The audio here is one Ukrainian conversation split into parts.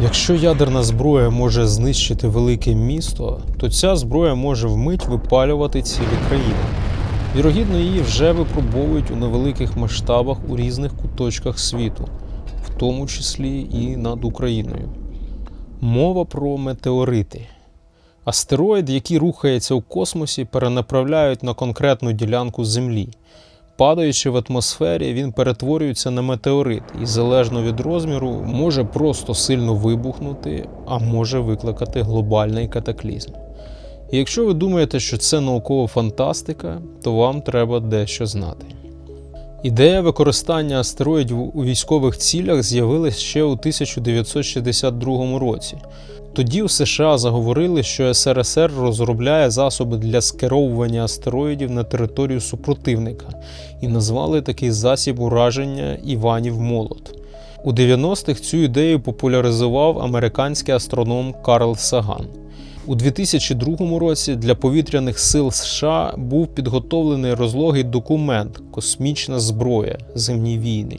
Якщо ядерна зброя може знищити велике місто, то ця зброя може вмить випалювати цілі країни. Вірогідно, її вже випробовують у невеликих масштабах у різних куточках світу, в тому числі і над Україною. Мова про метеорити. Астероїд, який рухається у космосі, перенаправляють на конкретну ділянку Землі. Падаючи в атмосфері, він перетворюється на метеорит і залежно від розміру може просто сильно вибухнути, а може викликати глобальний катаклізм. І якщо ви думаєте, що це наукова фантастика, то вам треба дещо знати. Ідея використання астероїдів у військових цілях з'явилась ще у 1962 році. Тоді в США заговорили, що СРСР розробляє засоби для скеровування астероїдів на територію супротивника і назвали такий засіб ураження Іванів Молот. У 90-х цю ідею популяризував американський астроном Карл Саган. У 2002 році для повітряних сил США був підготовлений розлогий документ Космічна зброя Земні війни,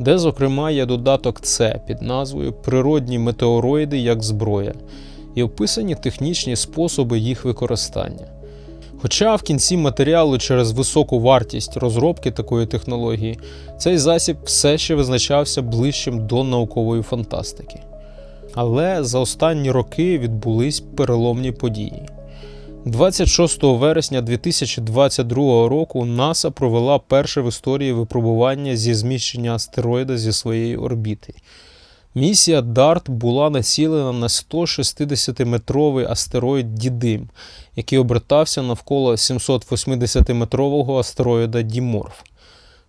де, зокрема, є додаток С під назвою Природні метеороїди як зброя і описані технічні способи їх використання. Хоча в кінці матеріалу через високу вартість розробки такої технології цей засіб все ще визначався ближчим до наукової фантастики. Але за останні роки відбулись переломні події. 26 вересня 2022 року НАСА провела перше в історії випробування зі зміщення астероїда зі своєї орбіти. Місія DART була націлена на 160-метровий астероїд Дідим, який обертався навколо 780-метрового астероїда Діморф.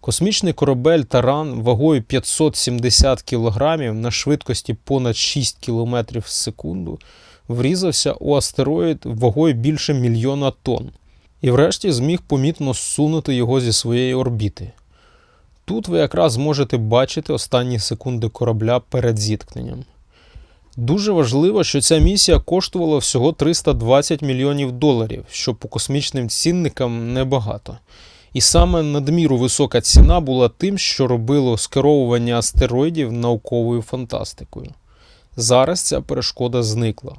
Космічний корабель Таран вагою 570 кг на швидкості понад 6 км в секунду врізався у астероїд вагою більше мільйона тонн і врешті зміг помітно зсунути його зі своєї орбіти. Тут ви якраз можете бачити останні секунди корабля перед зіткненням. Дуже важливо, що ця місія коштувала всього 320 мільйонів доларів, що по космічним цінникам небагато. І саме надміру висока ціна була тим, що робило скеровування астероїдів науковою фантастикою. Зараз ця перешкода зникла.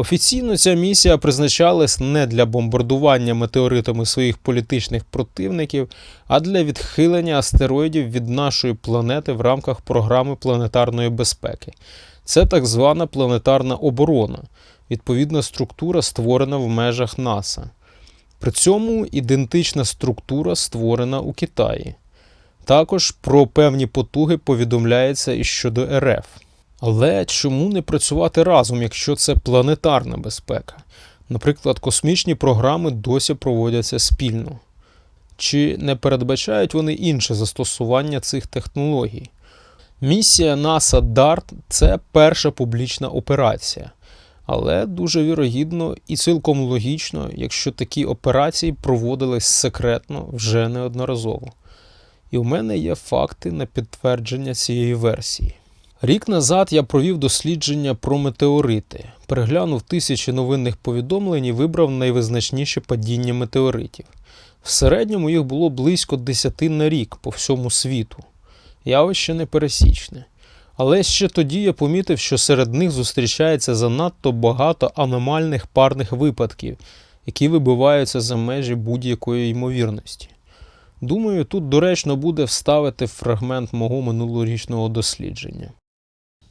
Офіційно ця місія призначалась не для бомбардування метеоритами своїх політичних противників, а для відхилення астероїдів від нашої планети в рамках програми планетарної безпеки. Це так звана планетарна оборона, відповідна структура, створена в межах НАСА. При цьому ідентична структура створена у Китаї. Також про певні потуги повідомляється і щодо РФ. Але чому не працювати разом, якщо це планетарна безпека? Наприклад, космічні програми досі проводяться спільно. Чи не передбачають вони інше застосування цих технологій? Місія NASA DART – це перша публічна операція. Але дуже вірогідно і цілком логічно, якщо такі операції проводились секретно вже неодноразово. І в мене є факти на підтвердження цієї версії. Рік назад я провів дослідження про метеорити, переглянув тисячі новинних повідомлень і вибрав найвизначніші падіння метеоритів. В середньому їх було близько 10 на рік по всьому світу. Явище непересічне. Але ще тоді я помітив, що серед них зустрічається занадто багато аномальних парних випадків, які вибиваються за межі будь-якої ймовірності. Думаю, тут доречно буде вставити фрагмент мого минулорічного дослідження.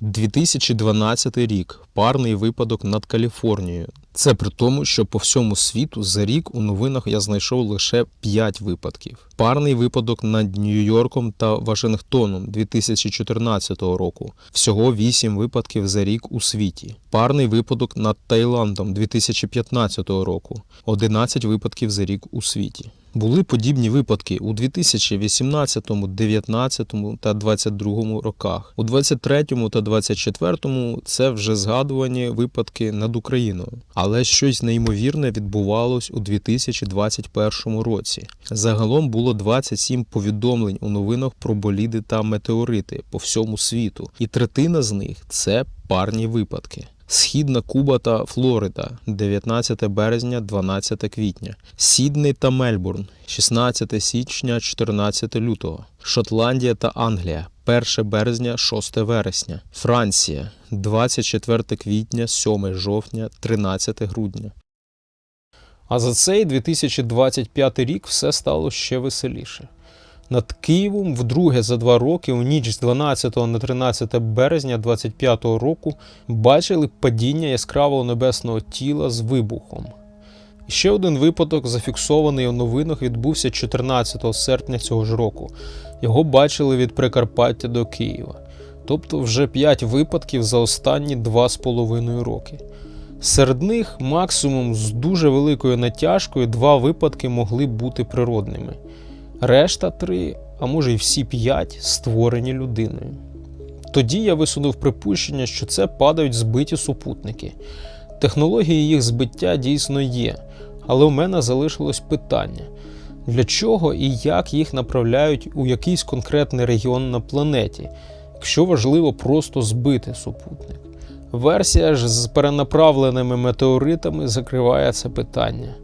2012 рік парний випадок над Каліфорнією. Це при тому, що по всьому світу за рік у новинах я знайшов лише 5 випадків. Парний випадок над Нью-Йорком та Вашингтоном 2014 року. Всього 8 випадків за рік у світі. Парний випадок над Таїландом 2015 року. 11 випадків за рік у світі. Були подібні випадки у 2018, 2019 та 2022 роках. У 2023 та 2024 це вже згадувані випадки над Україною. Але щось неймовірне відбувалось у 2021 році. Загалом було 27 повідомлень у новинах про боліди та метеорити по всьому світу, і третина з них це парні випадки. Східна Куба та Флорида 19 березня, 12 квітня, Сідней та Мельбурн 16 січня, 14 лютого, Шотландія та Англія 1 березня, 6 вересня. Франція 24 квітня, 7 жовтня, 13 грудня. А за цей 2025 рік все стало ще веселіше. Над Києвом вдруге за два роки у ніч з 12 на 13 березня 25 року бачили падіння яскравого небесного тіла з вибухом. Ще один випадок, зафіксований у новинах, відбувся 14 серпня цього ж року. Його бачили від Прикарпаття до Києва. Тобто вже 5 випадків за останні 2,5 роки. Серед них максимум з дуже великою натяжкою два випадки могли бути природними. Решта три, а може й всі п'ять, створені людиною. Тоді я висунув припущення, що це падають збиті супутники. Технології їх збиття дійсно є, але у мене залишилось питання: для чого і як їх направляють у якийсь конкретний регіон на планеті, якщо важливо просто збити супутник? Версія ж з перенаправленими метеоритами закриває це питання.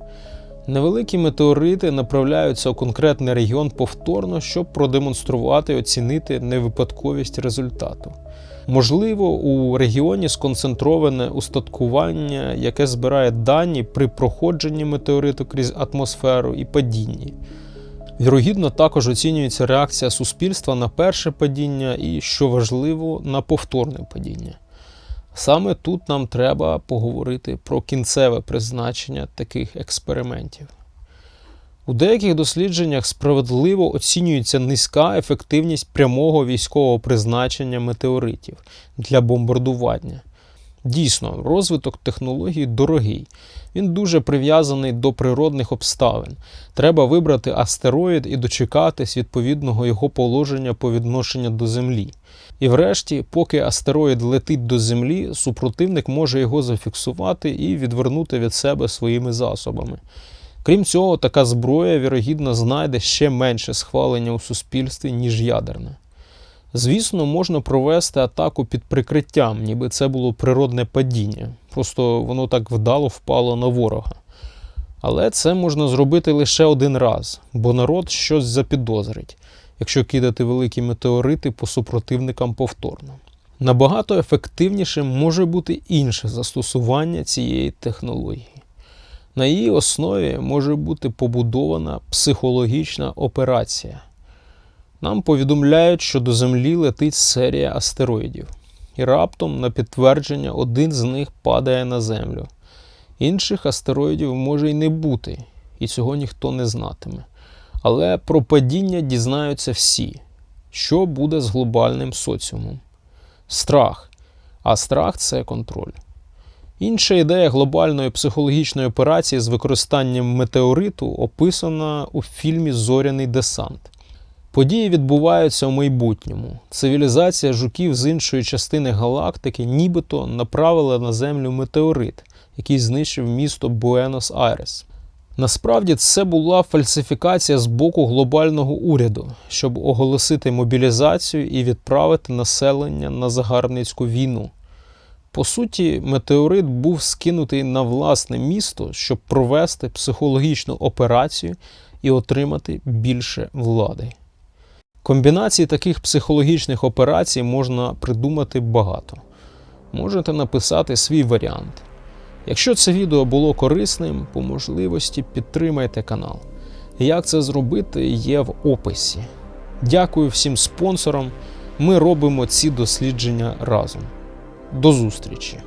Невеликі метеорити направляються у конкретний регіон повторно, щоб продемонструвати, оцінити невипадковість результату. Можливо, у регіоні сконцентроване устаткування, яке збирає дані при проходженні метеориту крізь атмосферу і падінні. Вірогідно, також оцінюється реакція суспільства на перше падіння і, що важливо, на повторне падіння. Саме тут нам треба поговорити про кінцеве призначення таких експериментів. У деяких дослідженнях справедливо оцінюється низька ефективність прямого військового призначення метеоритів для бомбардування. Дійсно, розвиток технологій дорогий. Він дуже прив'язаний до природних обставин. Треба вибрати астероїд і дочекатись відповідного його положення по відношенню до Землі. І врешті, поки астероїд летить до Землі, супротивник може його зафіксувати і відвернути від себе своїми засобами. Крім цього, така зброя, вірогідно, знайде ще менше схвалення у суспільстві, ніж ядерна. Звісно, можна провести атаку під прикриттям, ніби це було природне падіння, просто воно так вдало впало на ворога. Але це можна зробити лише один раз, бо народ щось запідозрить, якщо кидати великі метеорити по супротивникам повторно. Набагато ефективнішим може бути інше застосування цієї технології. На її основі може бути побудована психологічна операція. Нам повідомляють, що до Землі летить серія астероїдів, і раптом, на підтвердження, один з них падає на Землю. Інших астероїдів може й не бути, і цього ніхто не знатиме. Але про падіння дізнаються всі, що буде з глобальним соціумом. Страх. А страх це контроль. Інша ідея глобальної психологічної операції з використанням метеориту описана у фільмі Зоряний десант. Події відбуваються у майбутньому. Цивілізація жуків з іншої частини галактики нібито направила на Землю метеорит, який знищив місто Буенос-Айрес. Насправді це була фальсифікація з боку глобального уряду, щоб оголосити мобілізацію і відправити населення на загарбницьку війну. По суті, метеорит був скинутий на власне місто, щоб провести психологічну операцію і отримати більше влади. Комбінацій таких психологічних операцій можна придумати багато. Можете написати свій варіант. Якщо це відео було корисним, по можливості підтримайте канал. Як це зробити, є в описі. Дякую всім спонсорам. Ми робимо ці дослідження разом. До зустрічі!